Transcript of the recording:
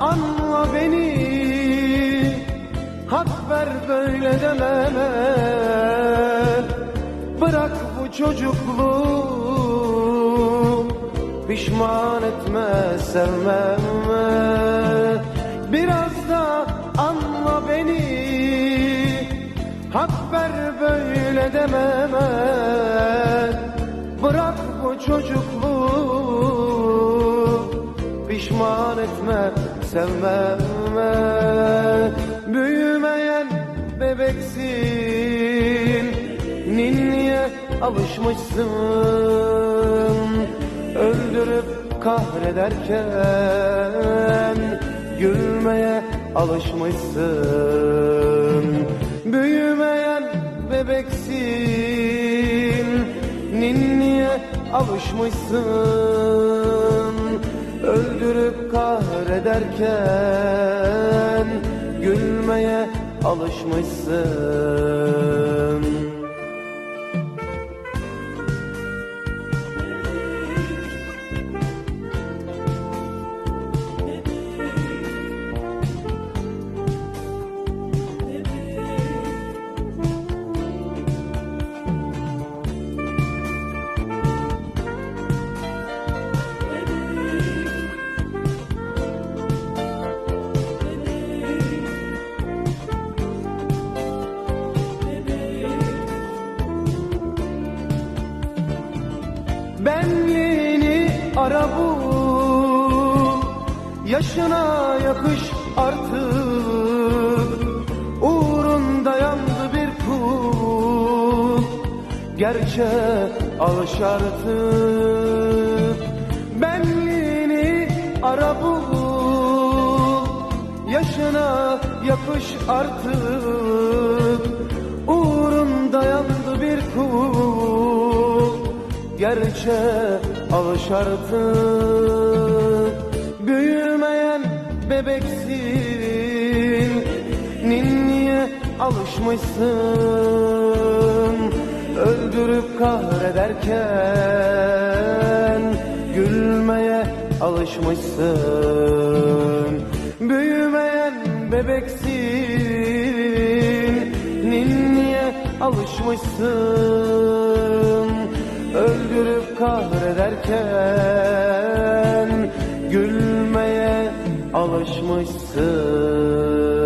anma beni. Hak ver böyle deme Bırak bu çocukluğu Pişman etme sevmem. Biraz da anla beni. Hak ver böyle deme Bırak bu çocukluğu Pişman etme sevmeme. Büyümeyen bebeksin Ninniye alışmışsın. Öldürüp kahrederken Gülmeye alışmışsın. Büyümeyen bebeksin Ninniye alışmışsın Öldürüp kahrederken Gülmeye alışmışsın Benliğini ara bu. Yaşına yakış artık. Uğrunda yandı bir kul. Gerçeğe alış artık. Benliğini ara bu. Yaşına yakış artık Gerçeğe alış artık Büyümeyen bebeksin Ninniye alışmışsın. Öldürüp kahrederken Gülmeye alışmışsın. Büyümeyen bebeksin Ninniye alışmışsın kahrederken Gülmeye alışmışsın